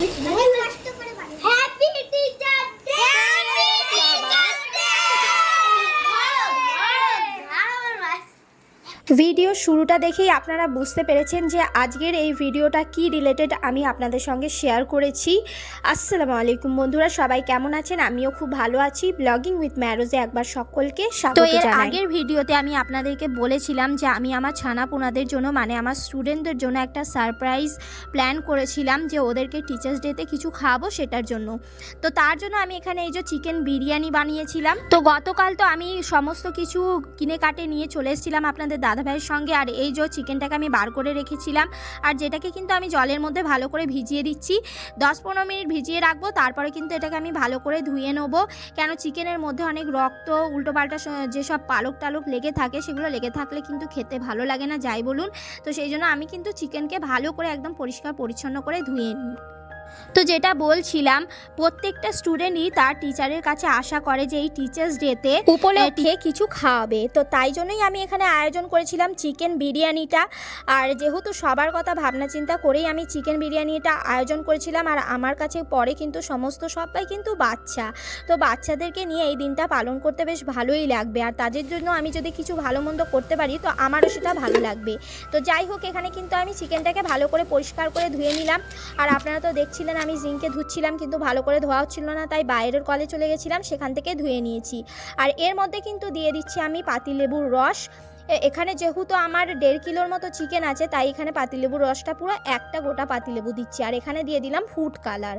Nein, nein. Video শুরুটা দেখেই আপনারা বুঝতে পেরেছেন যে আজকের এই ভিডিওটা কি রিলেটেড আমি আপনাদের সঙ্গে শেয়ার করেছি। আসসালামু আলাইকুম বন্ধুরা সবাই কেমন আছেন? আমিও খুব ভালো আছি। ব্লগিং উইথ ম্যারোজে একবার সকলকে তো এর আগের ভিডিওতে আমি আপনাদেরকে বলেছিলাম যে আমি আমার ছানাপোনাদের জন্য মানে আমার স্টুডেন্টদের জন্য একটা সারপ্রাইজ প্ল্যান করেছিলাম যে ওদেরকে টিচার্স ডেতে কিছু খাব সেটার জন্য। তো তার জন্য আমি এখানে এই যে চিকেন বিরিয়ানি বানিয়েছিলাম। তো গতকাল তো আমি সমস্ত কিছু কিনে কাটে নিয়ে চলে এসেছিলাম আপনাদের দাদাভাইয়ের সঙ্গে আর এই যে চিকেনটাকে আমি বার করে রেখেছিলাম, আর যেটাকে কিন্তু আমি জলের মধ্যে ভালো করে ভিজিয়ে দিচ্ছি। দশ পনেরো মিনিট ভিজিয়ে রাখব, তারপরে কিন্তু এটাকে আমি ভালো করে ধুয়ে নেব। কেন চিকেনের মধ্যে অনেক রক্ত, উল্টোপাল্টা যেসব পালক টালক লেগে থাকে, সেগুলো লেগে থাকলে কিন্তু খেতে ভালো লাগে না, যাই বলুন। তো সেই জন্য আমি কিন্তু চিকেনকে ভালো করে একদম পরিষ্কার পরিচ্ছন্ন করে ধুয়ে নিই। তো যেটা বলছিলাম প্রত্যেকটা স্টুডেন্টই তার টিচারের কাছে আশা করে যে এই টিচার্স ডেতে উপলক্ষে কিছু খাওয়াবে। তো তাই জন্যই আমি এখানে আয়োজন করেছিলাম চিকেন বিরিয়ানিটা। আর যেহেতু সবার কথা ভাবনা চিন্তা করেই আমি চিকেন বিরিয়ানিটা আয়োজন করেছিলাম আর আমার কাছে পরে কিন্তু সমস্ত সবাই কিন্তু বাচ্চা। তো বাচ্চাদেরকে নিয়ে এই দিনটা পালন করতে বেশ ভালোই লাগবে। আর তাদের জন্য আমি যদি কিছু ভালো মন্দ করতে পারি তো আমারও সেটা ভালো লাগবে। তো যাই হোক এখানে কিন্তু আমি চিকেনটাকে ভালো করে পরিষ্কার করে ধুয়ে নিলাম। আর আপনারা তো দেখছিলেন আমি জিঙ্কে ধুচ্ছিলাম কিন্তু ভালো করে ধোয়া হচ্ছিল না, তাই বাইরের কলে চলে গেছিলাম, সেখান থেকে ধুয়ে নিয়েছি। আর এর মধ্যে কিন্তু দিয়ে দিচ্ছি আমি পাতিলেবুর রস। এখানে যেহেতু আমার দেড় কিলোর মতো চিকেন আছে, তাই এখানে পাতিলেবুর রসটা পুরো একটা গোটা পাতিলেবু দিচ্ছি। আর এখানে দিয়ে দিলাম ফুড কালার।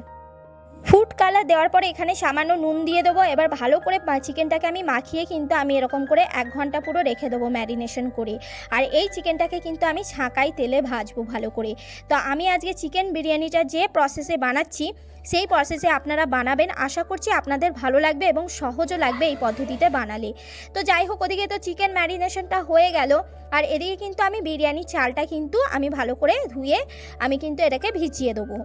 ফুড কালার দেওয়ার পরে এখানে সামান্য নুন দিয়ে দেবো। এবার ভালো করে চিকেনটাকে আমি মাখিয়ে কিন্তু আমি এরকম করে এক ঘণ্টা পুরো রেখে দেবো ম্যারিনেশন করে। আর এই চিকেনটাকে কিন্তু আমি ছাঁকাই তেলে ভাজবো ভালো করে। তো আমি আজকে চিকেন বিরিয়ানিটা যে প্রসেসে বানাচ্ছি, সেই প্রসেসে আপনারা বানাবেন। আশা করছি আপনাদের ভালো লাগবে এবং সহজও লাগবে এই পদ্ধতিতে বানালে। তো যাই হোক, ওদিকে তো চিকেন ম্যারিনেশনটা হয়ে গেল। আর এদিকে কিন্তু আমি বিরিয়ানির চালটা কিন্তু আমি ভালো করে ধুয়ে আমি কিন্তু এটাকে ভিজিয়ে দেবো।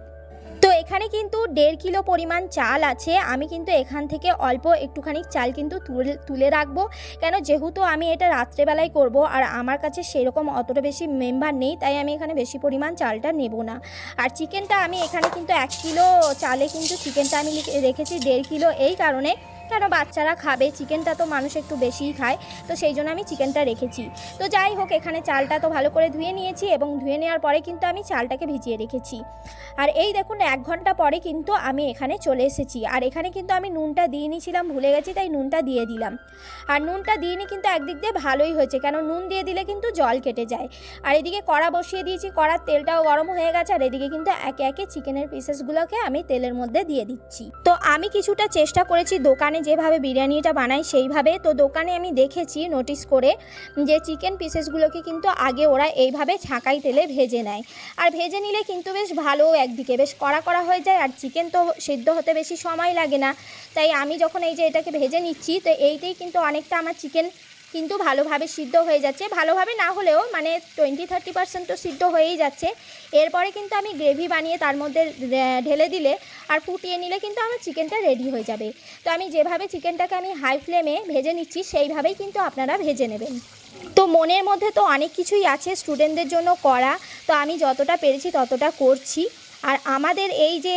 এখানে কিন্তু দেড় কিলো পরিমাণ চাল আছে। আমি কিন্তু এখান থেকে অল্প একটুখানি চাল কিন্তু তুলে তুলে রাখব। কেন? যেহেতু আমি এটা রাত্রেবেলায় করব আর আমার কাছে সেরকম অতটা বেশি মেম্বার নেই, তাই আমি এখানে বেশি পরিমাণ চালটা নেব না। আর চিকেনটা আমি এখানে কিন্তু এক কিলো চালে কিন্তু চিকেনটা আমি রেখেছি দেড় কিলো এই কারণে। কেন বাচ্চারা খাবে? চিকেনটা তো মানুষ একটু বেশিই খায়, তো সেই জন্য আমি চিকেনটা রেখেছি। তো যাই হোক, এখানে চালটা তো ভালো করে ধুয়ে নিয়েছি এবং ধুয়ে নেওয়ার পরে কিন্তু আমি চালটাকে ভিজিয়ে রেখেছি। আর এই দেখুন, এক ঘণ্টা পরে কিন্তু আমি এখানে চলে এসেছি। আর এখানে কিন্তু আমি নুনটা দিয়ে নিয়েছিলাম, ভুলে গেছি, তাই নুনটা দিয়ে দিলাম। আর নুনটা দিয়ে নি কিন্তু একদিক দিয়ে ভালোই হয়েছে, কেন নুন দিয়ে দিলে কিন্তু জল কেটে যায়। আর এদিকে কড়া বসিয়ে দিয়েছি, কড়ার তেলটাও গরম হয়ে গেছে, আর এদিকে কিন্তু একে একে চিকেনের পিসেসগুলোকে আমি তেলের মধ্যে দিয়ে দিচ্ছি। তো আমি কিছুটা চেষ্টা করেছি দোকানে যেভাবে বিরিয়ানিটা বানাই সেইভাবে। তো দোকানে আমি দেখেছি নোটিস করে যে চিকেন পিসেসগুলোকে কিন্তু আগে ওরা এইভাবে ছাঁকাই তেলে ভেজে নেয়। আর ভেজে নিলে কিন্তু বেশ ভালো একদিকে। বেশ কড়া করা হয়ে যায় আর চিকেন তো সেদ্ধ হতে বেশি সময় লাগে না। তাই আমি যখন এই যে এটাকে ভেজে নিচ্ছি, তো এইটাই কিন্তু অনেকটা আমার চিকেন কিন্তু ভালোভাবে সিদ্ধ হয়ে যাচ্ছে। ভালোভাবে না হলেও মানে টোয়েন্টি থার্টি পার্সেন্ট তো সিদ্ধ হয়েই যাচ্ছে। এরপরে কিন্তু আমি গ্রেভি বানিয়ে তার মধ্যে ঢেলে দিলে আর ফুটিয়ে নিলে কিন্তু আমার চিকেনটা রেডি হয়ে যাবে। তো আমি যেভাবে চিকেনটাকে আমি হাই ফ্লেমে ভেজে নিচ্ছি, সেইভাবেই কিন্তু আপনারা ভেজে নেবেন। তো মনের মধ্যে তো অনেক কিছুই আছে স্টুডেন্টদের জন্য করা। তো আমি যতটা পেরেছি ততটা করছি। আর আমাদের এই যে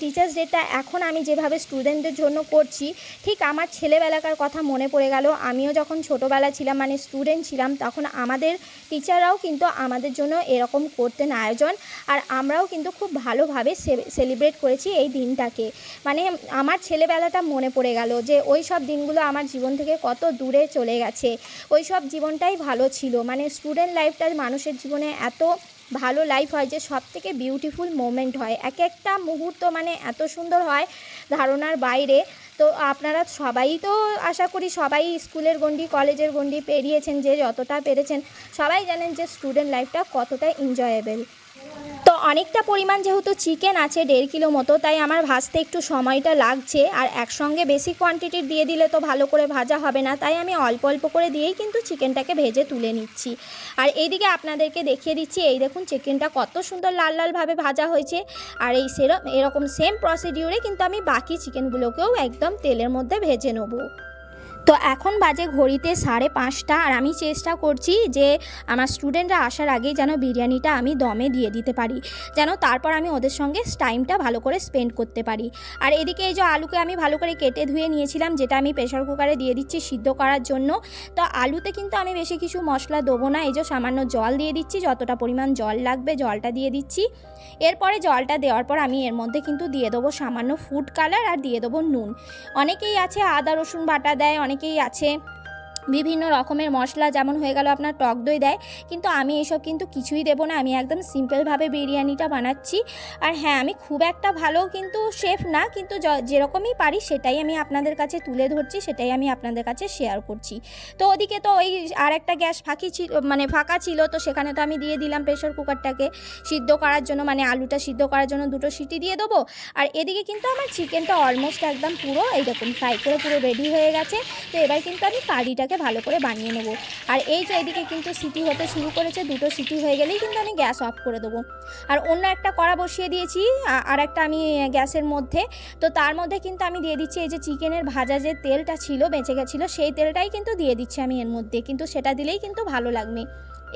টিচার্স ডেটা এখন আমি যেভাবে স্টুডেন্টদের জন্য করছি, ঠিক আমার ছেলেবেলাকার কথা মনে পড়ে গেল। আমিও যখন ছোটোবেলা ছিলাম মানে স্টুডেন্ট ছিলাম, তখন আমাদের টিচাররাও কিন্তু আমাদের জন্য এরকম করতেন আয়োজন। আর আমরাও কিন্তু খুব ভালোভাবে সেলিব্রেট করেছি এই দিনটাকে। মানে আমার ছেলেবেলাটা মনে পড়ে গেল যে, ওই সব দিনগুলো আমার জীবন থেকে কত দূরে চলে গেছে। ওই সব জীবনটাই ভালো ছিল। মানে স্টুডেন্ট লাইফটা মানুষের জীবনে এত ভালো লাইফ হয়, যে সব থেকে বিউটিফুল মোমেন্ট হয়। এক একটা মুহূর্ত মানে এত সুন্দর হয় ধারণার বাইরে। তো আপনারা সবাই তো আশা করি সবাই স্কুলের গণ্ডি, কলেজের গণ্ডি পেরিয়েছেন, যে যতটা পেরেছেন, সবাই জানেন যে স্টুডেন্ট লাইফটা কতটা এনজয়েবেল তো অনেকটা পরিমাণ যেহেতু চিকেন আছে, দেড় কিলো মতো, তাই আমার ভাজতে একটু সময়টা লাগছে। আর একসঙ্গে বেশি কোয়ান্টিটির দিয়ে দিলে তো ভালো করে ভাজা হবে না, তাই আমি অল্প অল্প করে দিয়েই কিন্তু চিকেনটাকে ভেজে তুলে নিচ্ছি। আর এইদিকে আপনাদেরকে দেখিয়ে দিচ্ছি, এই দেখুন চিকেনটা কত সুন্দর লাল লালভাবে ভাজা হয়েছে। আর এই সেরম, এরকম সেম প্রসিডিউরে কিন্তু আমি বাকি চিকেনগুলোকেও একদম তেলের মধ্যে ভেজে নেব। তো এখন বাজে ঘড়িতে সাড়ে পাঁচটা আর আমি চেষ্টা করছি যে আমার স্টুডেন্টরা আসার আগেই যেন বিরিয়ানিটা আমি দমে দিয়ে দিতে পারি, যেন তারপর আমি ওদের সঙ্গে টাইমটা ভালো করে স্পেন্ড করতে পারি। আর এদিকে এই যে আলুকে আমি ভালো করে কেটে ধুয়ে নিয়েছিলাম, যেটা আমি প্রেশার কুকারে দিয়ে দিচ্ছি সিদ্ধ করার জন্য, তো আলুতে কিন্তু আমি বেশি কিছু মশলা দেবো না, এই যে সামান্য জল দিয়ে দিচ্ছি, যতটা পরিমাণ জল লাগবে জলটা দিয়ে দিচ্ছি। এরপরে জলটা দেওয়ার পর আমি এর মধ্যে কিন্তু দিয়ে দেবো সামান্য ফুড কালার আর দিয়ে দেবো নুন। অনেকেই আছে আদা, রসুন বাটা দেয় অনেকেই আছে। বিভিন্ন রকমের মশলা যেমন হয়ে গেল আপনার টক দই দেয়, কিন্তু আমি এসব কিন্তু কিছুই দেবো না। আমি একদম সিম্পলভাবে বিরিয়ানিটা বানাচ্ছি। আর হ্যাঁ আমি খুব একটা ভালো কিন্তু শেফ না, কিন্তু যেরকমই পারি সেটাই আমি আপনাদের কাছে তুলে ধরছি, সেটাই আমি আপনাদের কাছে শেয়ার করছি। তো ওদিকে তো ওই আর একটা গ্যাস ফাঁকি ছিল মানে ফাঁকা ছিল, তো সেখানে তো আমি দিয়ে দিলাম প্রেশার কুকারটাকে সিদ্ধ করার জন্য মানে আলুটা সিদ্ধ করার জন্য দুটো সিটি দিয়ে দেবো। আর এদিকে কিন্তু আমার চিকেনটা অলমোস্ট একদম পুরো এই দেখুন ফ্রাই করে পুরো রেডি হয়ে গেছে। তো এবার কিন্তু আমি কারিটাকে ভালো করে বানিয়ে নেব। আর এই যে এদিকে কিন্তু সিটি হতে শুরু করেছে, দুটো সিটি হয়ে গেলেই কিন্তু আমি গ্যাস অফ করে দেবো। আর অন্য একটা কড়া বসিয়ে দিয়েছি আর একটা আমি গ্যাসের মধ্যে। তো তার মধ্যে কিন্তু আমি দিয়ে দিচ্ছি এই যে চিকেনের ভাজা যে তেলটা ছিল, বেঁচে গেছিল, সেই তেলটাই কিন্তু দিয়ে দিচ্ছি আমি এর মধ্যে। কিন্তু সেটা দিলেই কিন্তু ভালো লাগবে।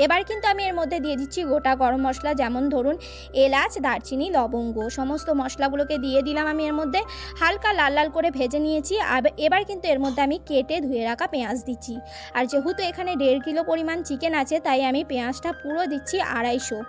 এবার কিন্তু আমি এর মধ্যে দিয়ে দিচ্ছি গোটা গরম মশলা, যেমন ধরুন এলাচ, দারচিনি, লবঙ্গ, সমস্ত মশলাগুলোকে দিয়ে দিলাম আমি এর মধ্যে। হালকা লাল লাল করে ভেজে নিয়েছি এবার কিন্তু এর মধ্যে আমি কেটে ধুয়ে রাখা পেঁয়াজ দিচ্ছি। আর যেহেতু এখানে দেড় কিলো পরিমাণ চিকেন আছে, তাই আমি পেঁয়াজটা পুরো দিচ্ছি আড়াইশো।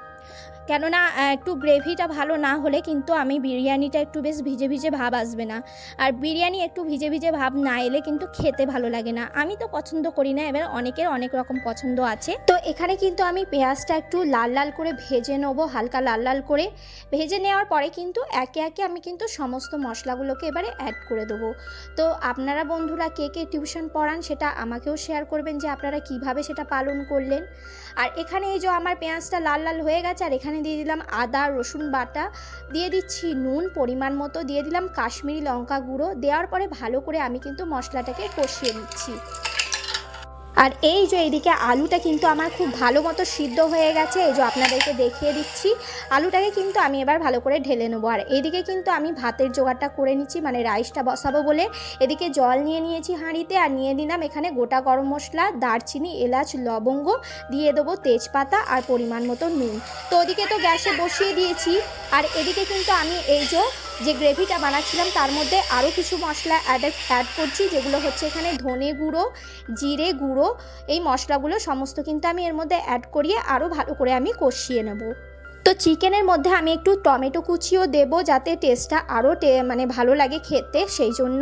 কেননা একটু গ্রেভিটা ভালো না হলে কিন্তু আমি বিরিয়ানিটা একটু বেশ ভিজে ভিজে ভাব আসবে না। আর বিরিয়ানি একটু ভিজে ভিজে ভাব না এলে কিন্তু খেতে ভালো লাগে না। আমি তো পছন্দ করি না, এবার অনেকের অনেক রকম পছন্দ আছে। তো এখানে কিন্তু আমি পেঁয়াজটা একটু লাল লাল করে ভেজে নেব, হালকা লাল লাল করে। ভেজে নেওয়ার পরে কিন্তু একে একে আমি কিন্তু সমস্ত মশলাগুলোকে এবারে অ্যাড করে দেবো। তো আপনারা বন্ধুরা কে কে টিউশন পড়ান সেটা আমাকেও শেয়ার করবেন যে আপনারা কীভাবে সেটা পালন করলেন। আর এখানে এই যে আমার পেঁয়াজটা লাল লাল হয়ে গেছে, আর এখানে দিয়ে দিলাম আদা, রসুন বাটা, দিয়ে দিচ্ছি নুন, পরিমাণ মতো দিয়ে দিলাম কাশ্মীরি লঙ্কা গুঁড়ো। দেওয়ার পরে ভালো করে আমি কিন্তু মশলাটাকে কষিয়ে নিচ্ছি। আর এই যে এইদিকে আলুটা কিন্তু আমার খুব ভালো মতো সিদ্ধ হয়ে গেছে, এই যে আপনাদেরকে দেখিয়ে দিচ্ছি। আলুটাকে কিন্তু আমি এবার ভালো করে ঢেলে নেব। আর এদিকে কিন্তু আমি ভাতের জোগাড়টা করে নিচ্ছি মানে রাইসটা বসাবো বলে। এদিকে জল নিয়ে নিয়েছি হাঁড়িতে আর নিয়ে নিলাম এখানে গোটা গরম মশলা, দারচিনি, এলাচ, লবঙ্গ, দিয়ে দেবো তেজপাতা আর পরিমাণ মতো নুন। তো ওদিকে তো গ্যাসে বসিয়ে দিয়েছি। আর এদিকে কিন্তু আমি এই যে যে গ্রেভিটা বানাচ্ছিলাম, তার মধ্যে আরও কিছু মশলা অ্যাড অ্যাড করছি, যেগুলো হচ্ছে এখানে ধনে গুঁড়ো, জিরে গুঁড়ো, এই মশলাগুলো সমস্ত কিন্তু আমি এর মধ্যে অ্যাড করিয়ে আরও ভালো করে আমি কষিয়ে নেব। তো চিকেনের মধ্যে আমি একটু টমেটো কুচিও দেবো যাতে টেস্টটা আরও মানে ভালো লাগে খেতে, সেই জন্য।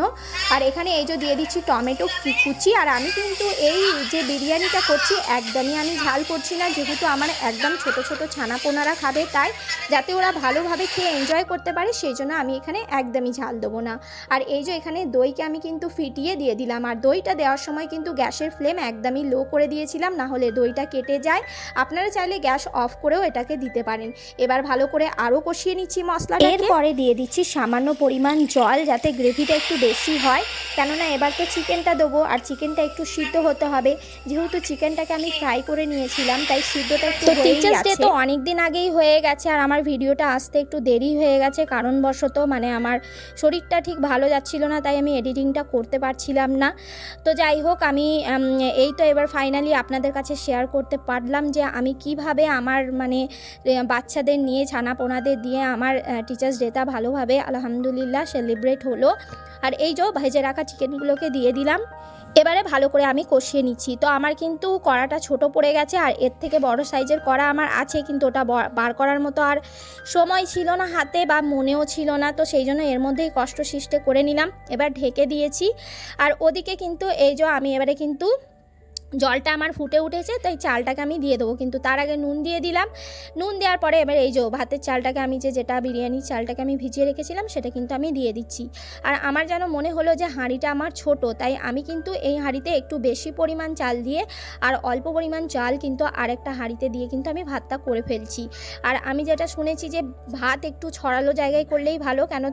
আর এখানে এই যে দিয়ে দিচ্ছি টমেটো কুচি, আর আমি কিন্তু এই যে বিরিয়ানিটা করছি, একদমই আমি ঝাল করছি না, যেহেতু আমার একদম ছোট ছোট ছানাপোনারা খাবে, তাই যাতে ওরা ভালোভাবে খেয়ে এনজয় করতে পারে, সেই জন্য আমি এখানে একদমই ঝাল দেবো না। আর এই যে এখানে দইকে আমি কিন্তু ফিটিয়ে দিয়ে দিলাম, আর দইটা দেওয়ার সময় কিন্তু গ্যাসের ফ্লেম একদমই লো করে দিয়েছিলাম, না হলে দইটা কেটে যায়। আপনারা চাইলে গ্যাস অফ করেও এটাকে দিতে পারেন। এবার ভালো করে আরও কষিয়ে নিচ্ছি মশলাটা এরপরে দিয়ে দিচ্ছি সামান্য পরিমাণ জল যাতে গ্রেভিটা একটু বেশি হয়। কেননা এবার তো চিকেনটা দেবো আর চিকেনটা একটু সিদ্ধ হতে হবে। যেহেতু চিকেনটাকে আমি ফ্রাই করে নিয়েছিলাম তাই সিদ্ধটা একটু Day আছে। তো অনেক দিন আগেই হয়ে গেছে আর আমার ভিডিওটা আসতে একটু দেরি হয়ে গেছে। কারণবশত মানে আমার শরীরটা ঠিক ভালো যাচ্ছিল না তাই আমি এডিটিংটা করতে পারছিলাম না। তো যাই হোক আমি এই তো এবার ফাইনালি আপনাদের কাছে শেয়ার করতে পারলাম যে আমি কীভাবে আমার মানে বাচ্চাদের নিয়ে, ছানাপোনাদের দিয়ে আমার টিচার্স ডেটা ভালোভাবে আলহামদুলিল্লাহ সেলিব্রেট হলো। আর এই যে ভেজে রাখা চিকেনগুলোকে দিয়ে দিলাম। এবারে ভালো করে আমি কষিয়ে নিচ্ছি। তো আমার কিন্তু কড়াটা ছোট পড়ে গেছে আর এর থেকে বড় সাইজের কড়া আমার আছে, কিন্তু ওটা বার করার মতো আর সময় ছিল না হাতে বা মনেও ছিল না। তো সেই জন্য এর মধ্যেই কষ্ট সৃষ্টে করে নিলাম। এবার ঢেকে দিয়েছি। আর ওদিকে কিন্তু এই যে আমি এবারে কিন্তু জলটা আমার ফুটে উঠেছে, তাই চালটাকে আমি দিয়ে দেবো। কিন্তু তার আগে নুন দিয়ে দিলাম। নুন দেওয়ার পরে এবার এই যে ভাতের চালটাকে আমি যে যেটা বিরিয়ানির চালটাকে আমি ভিজিয়ে রেখেছিলাম, সেটা কিন্তু আমি দিয়ে দিচ্ছি। আর আমার যেন মনে হলো যে হাঁড়িটা আমার ছোট, তাই আমি কিন্তু এই হাঁড়িতে একটু বেশি পরিমাণ চাল দিয়ে আর অল্প পরিমাণ চাল কিন্তু আরেকটা হাঁড়িতে দিয়ে কিন্তু আমি ভাতটা করে ফেলছি। আর আমি যেটা শুনেছি যে ভাত একটু ছড়ালো জায়গায় করলেই ভালো, কেন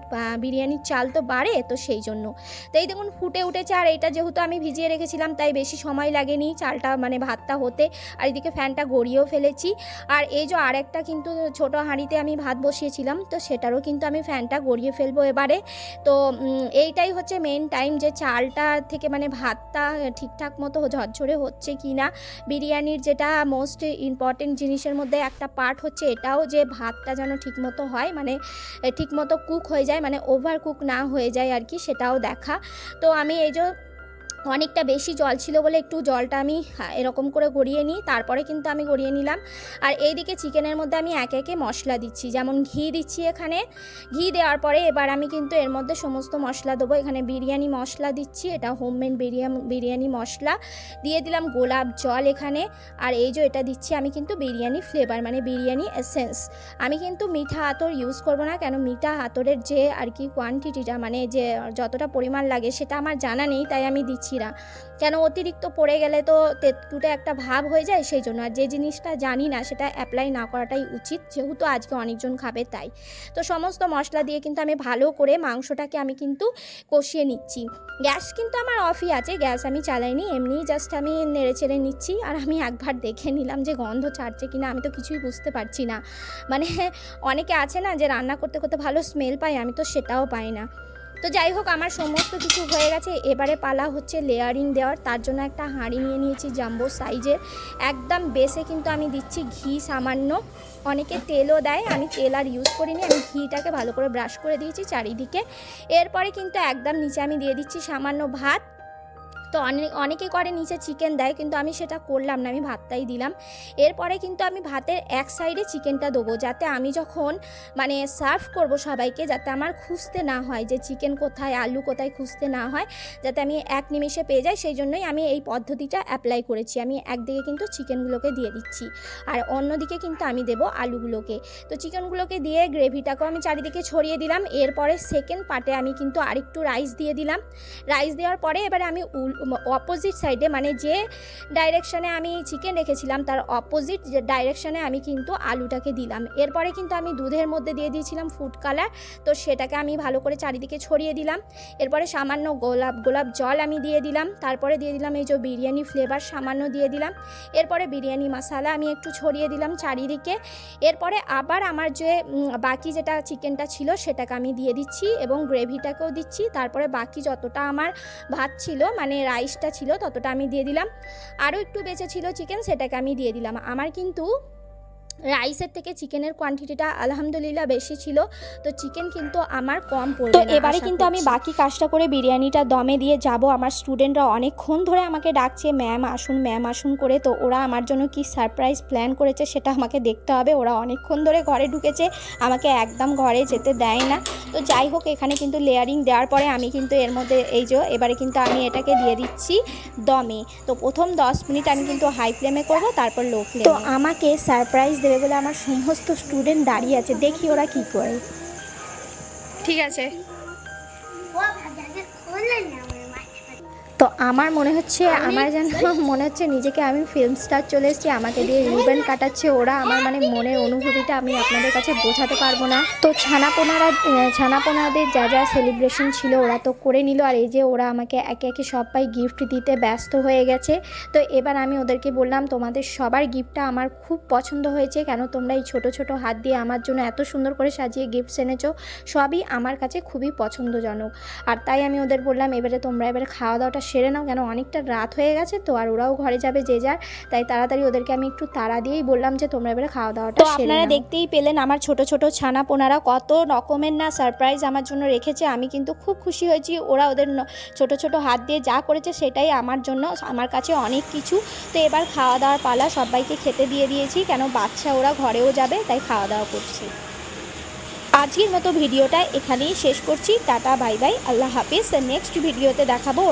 বিরিয়ানির চাল তো বাড়ে, তো সেই জন্য। তাই দেখুন ফুটে উঠেছে, আর এটা যেহেতু আমি ভিজিয়ে রেখেছিলাম, তাই বেশি সময় লাগেনি। চালটা মানে ভাতটা হতে। আর এদিকে ফ্যানটা গড়িয়েও ফেলেছি। আর এই যে আরেকটা কিন্তু ছোট হাঁড়িতে আমি ভাত বসিয়েছিলাম, তো সেটারও কিন্তু আমি ফ্যানটা গড়িয়ে ফেলব এবারে। তো এইটাই হচ্ছে মেন টাইম যে চালটা থেকে মানে ভাতটা ঠিকঠাক মতো ঝরঝরে হচ্ছে কি না বিরিয়ানির যেটা মোস্ট ইম্পর্টেন্ট জিনিসের মধ্যে একটা পার্ট হচ্ছে এটাও যে ভাতটা যেন ঠিকমতো হয় মানে ঠিকমতো কুক হয়ে যায় মানে ওভার কুক না হয়ে যায় আর কি, সেটাও দেখা। তো আমি এই যে অনেকটা বেশি জল ছিল বলে একটু জলটা আমি এরকম করে গড়িয়ে নিই, তারপরে কিন্তু আমি গড়িয়ে নিলাম। আর এইদিকে চিকেনের মধ্যে আমি একে একে মশলা দিচ্ছি, যেমন ঘি দিচ্ছি এখানে। ঘি দেওয়ার পরে এবার আমি কিন্তু এর মধ্যে সমস্ত মশলা দেবো। এখানে বিরিয়ানি মশলা দিচ্ছি, এটা হোমমেড বিরিয়ানি বিরিয়ানি মশলা। দিয়ে দিলাম গোলাপ জল এখানে, আর এই যে এটা দিচ্ছি আমি কিন্তু বিরিয়ানি ফ্লেভার মানে বিরিয়ানি এসেন্স আমি কিন্তু মিঠা আতর ইউজ করব না, কেন মিঠা আতরের যে আর কি কোয়ান্টিটিটা মানে যে যতটা পরিমাণ লাগে সেটা আমার জানা নেই, তাই আমি দিচ্ছি না কেন অতিরিক্ত পড়ে গেলে তো তেঁতুটে একটা ভাব হয়ে যায়? সেই জন্য আর যে জিনিসটা জানি না, সেটা অ্যাপ্লাই না করাটাই উচিত। যেহেতু আজকে অনেকজন খাবে তাই। তো সমস্ত মশলা দিয়ে কিন্তু আমি ভালো করে মাংসটাকে আমি কিন্তু কষিয়ে নিচ্ছি। গ্যাস কিন্তু আমার অফই আছে, গ্যাস আমি চালাইনি। এমনি জাস্ট আমি নেড়ে চেড়ে নিচ্ছি আর আমি একবার দেখে নিলাম যে গন্ধ ছাড়ছে কিনা, আমি তো কিছুই বুঝতে পারছি না। মানে অনেকে আছে না যে রান্না করতে করতে ভালো স্মেল পায়, আমি তো সেটাও পাই না। তো যাই হোক, আমার সমস্ত কিছু হয়ে গেছে। এবারে পালা হচ্ছে লেয়ারিং দেওয়ার। তার জন্য একটা হাঁড়ি নিয়ে নিয়েছি, জাম্বো সাইজের। একদম বেসে কিন্তু আমি দিচ্ছি ঘি সামান্য। অনেকে তেলও দেয়, আমি তেল আর ইউজ করিনি, আমি ঘিটাকে ভালো করে ব্রাশ করে দিয়েছি চারিদিকে। এরপরে কিন্তু একদম নিচে আমি দিয়ে দিচ্ছি সামান্য ভাত। তো অনেক অনেকে করে নিচে চিকেন দেয়, কিন্তু আমি সেটা করলাম না, আমি ভাতটাই দিলাম। এরপরে কিন্তু আমি ভাতের এক সাইডে চিকেনটা দেবো, যাতে আমি যখন মানে সার্ভ করব সবাইকে, যাতে আমার খুঁজতে না হয় যে চিকেন কোথায়, আলু কোথায় খুঁজতে না হয়, যাতে আমি এক নিমিষে পেয়ে যাই, সেই জন্যই আমি এই পদ্ধতিটা অ্যাপ্লাই করেছি। আমি একদিকে কিন্তু চিকেনগুলোকে দিয়ে দিচ্ছি, আর অন্যদিকে কিন্তু আমি দেবো আলুগুলোকে। তো চিকেনগুলোকে দিয়ে গ্রেভিটাকেও আমি চারিদিকে ছড়িয়ে দিলাম, এরপরে সেকেন্ড পার্টে আমি কিন্তু আরেকটু রাইস দিয়ে দিলাম। রাইস দেওয়ার পরে এবারে আমি অপোজিট সাইডে মানে যে ডাইরেকশানে আমি চিকেন রেখেছিলাম, তার অপোজিট যে ডাইরেকশানে আমি কিন্তু আলুটাকে দিলাম। এরপরে কিন্তু আমি দুধের মধ্যে দিয়ে দিয়েছিলাম ফুড কালার তো সেটাকে আমি ভালো করে চারিদিকে ছড়িয়ে দিলাম। এরপরে সামান্য গোলাপ গোলাপ জল আমি দিয়ে দিলাম। তারপরে দিয়ে দিলাম এই যে বিরিয়ানি ফ্লেভার সামান্য দিয়ে দিলাম। এরপরে বিরিয়ানি মশালা আমি একটু ছড়িয়ে দিলাম চারিদিকে। এরপরে আবার আমার যে বাকি যেটা চিকেনটা ছিল, সেটাকে আমি দিয়ে দিচ্ছি এবং গ্রেভিটাকেও দিচ্ছি। তারপরে বাকি যতটা আমার ভাত ছিল মানে রাইসটা ছিল, ততটা আমি দিয়ে দিলাম। আরও একটু বেঁচে ছিল চিকেন সেটাকে আমি দিয়ে দিলাম। আমার কিন্তু রাইসের থেকে চিকেনের কোয়ান্টিটিটা আলহামদুলিল্লাহ বেশি ছিল। তো চিকেন কিন্তু আমার কম পড়বে তো এবারে কিন্তু আমি বাকি কাজটা করে বিরিয়ানিটা দমে দিয়ে যাব। আমার স্টুডেন্টরা অনেকক্ষণ ধরে আমাকে ডাকছে ম্যাম আসুন ম্যাম আসুন করে। তো ওরা আমার জন্য কি সারপ্রাইজ প্ল্যান করেছে সেটা আমাকে দেখতে হবে। ওরা অনেকক্ষণ ধরে ঘরে ঢুকেছে আমাকে একদম ঘরে যেতে দেয় না। তো যাই হোক এখানে কিন্তু লেয়ারিং দেওয়ার পরে আমি কিন্তু এর মধ্যে এই যে এবারে কিন্তু আমি এটাকে দিয়ে দিচ্ছি দমে। তো প্রথম দশ মিনিট আমি কিন্তু হাই ফ্লেমে করব তারপর লো ফ্লেমে তো আমাকে সারপ্রাইজ দেবে বলে আমার সমস্ত স্টুডেন্ট দাঁড়িয়ে আছে দেখি ওরা কি করে। ঠিক আছে। তো আমার মনে হচ্ছে আমার যেন মনে হচ্ছে নিজেকে আমি ফিল্ম স্টার চলে এসেছি আমাকে দিয়ে রিবন কাটাচ্ছে ওরা আমার মানে মনের অনুভূতিটা আমি আপনাদের কাছে বোঝাতে পারব না। তো ছানাপোনারা ছানাপোনাদের যা যা সেলিব্রেশন ছিল ওরা তো করে নিল আর এই যে ওরা আমাকে একে একে সবাই গিফট দিতে ব্যস্ত হয়ে গেছে। তো এবার আমি ওদেরকে বললাম তোমাদের সবার গিফটটা আমার খুব পছন্দ হয়েছে কেন তোমরা এই ছোট ছোট হাত দিয়ে আমার জন্য এত সুন্দর করে সাজিয়ে গিফটস এনেছো? সবই আমার কাছে খুবই পছন্দজনক। আর তাই আমি ওদের বললাম এবারে তোমরা এবারে খাওয়া দাওয়াটা সেরে নাও কেন অনেকটা রাত হয়ে গেছে তো আর ওরাও ঘরে যাবে যে যার। তাই তাড়াতাড়ি ওদেরকে আমি একটু তাড়া দিয়েই বললাম যে তোমরা এবারে খাওয়া দাওয়াটা তো আপনারা দেখতেই পেলেন আমার ছোট ছোট ছানা পোনারা কত রকমের না সারপ্রাইজ আমার জন্য রেখেছে। আমি কিন্তু খুব খুশি হয়েছি ওরা ওদের ছোট ছোট হাত দিয়ে যা করেছে সেটাই আমার জন্য আমার কাছে অনেক কিছু। তো এবার খাওয়া দাওয়ার পালা সবাইকে খেতে দিয়ে দিয়েছি কেন বাচ্চা ওরা ঘরেও যাবে তাই খাওয়া দাওয়া করছি। আজকের মতো ভিডিওটা এখানেই শেষ করছি টাটা বাই বাই আল্লাহ হাফিজ নেক্সট ভিডিওতে দেখাবো।